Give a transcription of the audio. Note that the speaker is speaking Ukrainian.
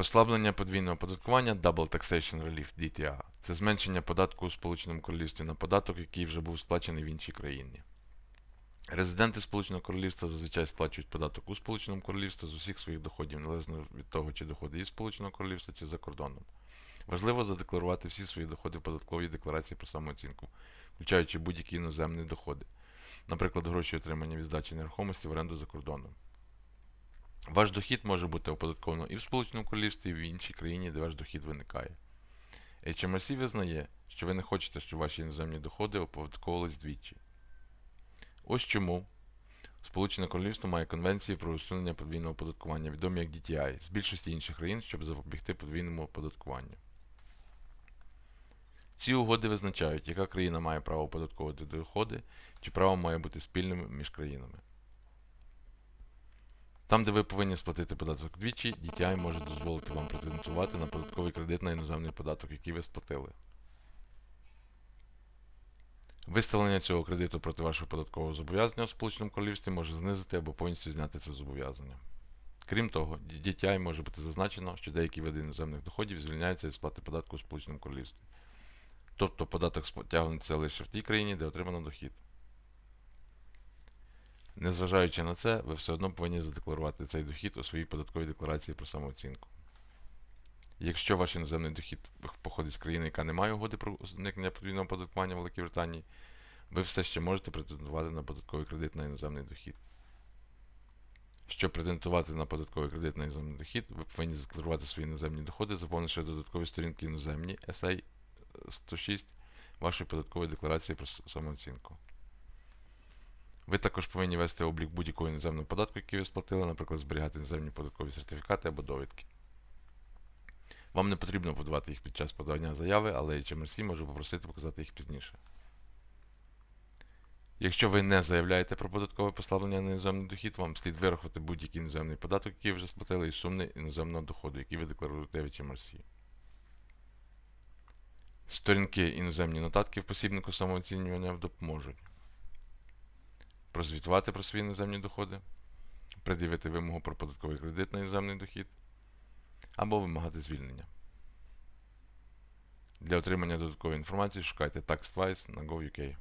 Послаблення подвійного оподаткування Double Taxation Relief DTA – це зменшення податку у Сполученому Королівстві на податок, який вже був сплачений в іншій країні. Резиденти Сполученого Королівства зазвичай сплачують податок у Сполученому Королівстві з усіх своїх доходів, незалежно від того, чи доходи із Сполученого Королівства, чи за кордоном. Важливо задекларувати всі свої доходи в податковій декларації про самооцінку, включаючи будь-які іноземні доходи, наприклад, гроші отримані від здачі нерухомості в оренду за кордоном. Ваш дохід може бути оподатковано і в Сполученому Королівстві, і в іншій країні, де ваш дохід виникає. HMRC визнає, що ви не хочете, щоб ваші іноземні доходи оподатковувались двічі. Ось чому Сполучене Королівство має конвенції про усунення подвійного оподаткування, відомі як DTI, з більшості інших країн, щоб запобігти подвійному оподаткуванню. Ці угоди визначають, яка країна має право оподатковувати доходи, чи право має бути спільним між країнами. Там, де ви повинні сплатити податок двічі, DTI може дозволити вам претендувати на податковий кредит на іноземний податок, який ви сплатили. Виставлення цього кредиту проти вашого податкового зобов'язання у Сполученому Королівстві може знизити або повністю зняти це зобов'язання. Крім того, DTI може бути зазначено, що деякі види іноземних доходів звільняються від сплати податку у Сполученому Королівстві. Тобто податок стягнеться лише в тій країні, де отримано дохід. Незважаючи на це, ви все одно повинні задекларувати цей дохід у своїй податковій декларації про самооцінку. Якщо ваш іноземний дохід походить з країни, яка не має угоди про уникнення подвійного оподаткування в Великій Британії, ви все ще можете претендувати на податковий кредит на іноземний дохід. Щоб претендувати на податковий кредит на іноземний дохід, ви повинні задекларувати свої іноземні доходи, заповнивши додаткові сторінки іноземні SA 106 вашої податкової декларації про самооцінку. Ви також повинні вести облік будь-якого іноземного податку, який ви сплатили, наприклад, зберігати іноземні податкові сертифікати або довідки. Вам не потрібно подавати їх під час подання заяви, але HMRC може попросити показати їх пізніше. Якщо ви не заявляєте про податкове послаблення на іноземний дохід, вам слід вирахувати будь-який іноземний податок, який вже сплатили, і суми іноземного доходу, який ви декларуєте в HMRC. Сторінки іноземні нотатки в посібнику самооцінювання допоможуть прозвітувати про свої іноземні доходи, пред'явити вимогу про податковий кредит на іноземний дохід або вимагати звільнення. Для отримання додаткової інформації шукайте TaxFlies на GovUK.